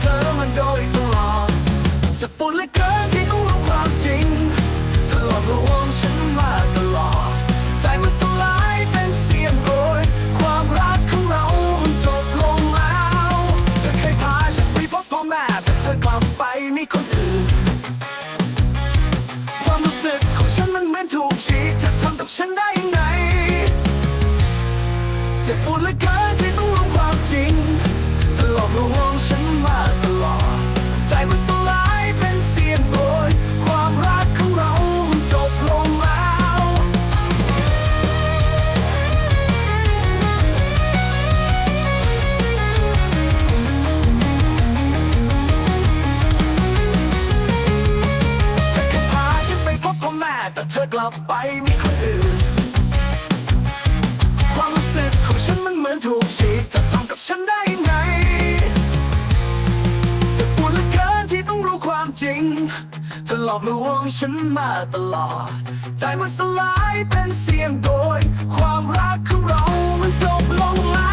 เธอมันโดยตลอดจะปวดเหลือเกินที่ต้องรู้ความจริงเธอหลอกลวงฉันมาตลอด ใจมันสลายเป็นเสียงโรยความรักของเราจบลงแล้วเธอเคยพาฉันไปพบพ่อแม่แต่เธอกลับไปมีคนอื่น ความรู้สึกของฉันมันเหมือนถูกฉีกเธอทำกับฉันได้ยังไงเจ็บปวดเหลือเกิน แต่เธอกลับไปมีคนอื่น ความรู้สึกของฉันมันเหมือนถูกฉีกเธอทำกับฉันได้ไงจะปวดเหลือเกินที่ต้องรู้ความจริงเธอหลอกลวงฉันมาตลอด ใจมันสลายเป็นเสียงโดย ความรักของเรามันจบลงแล้ว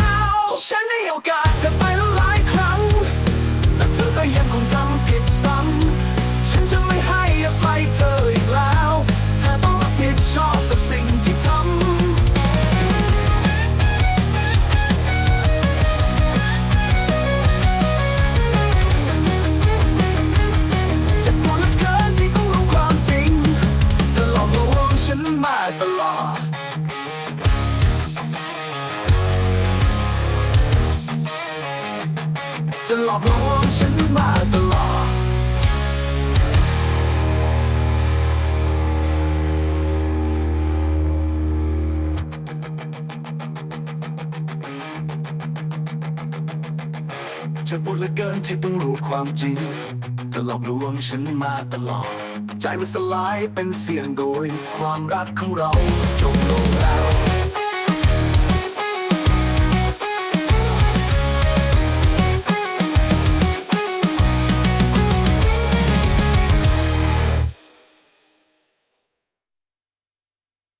จะหลอกลวงฉันมาตลอด จะปวดเหลือเกินที่ต้องรู้ความจริงเธอหลอกลวงฉันมาตลอด ใจมันสลายเป็นเสียงโดย ความรักของเราจบลงแล้ว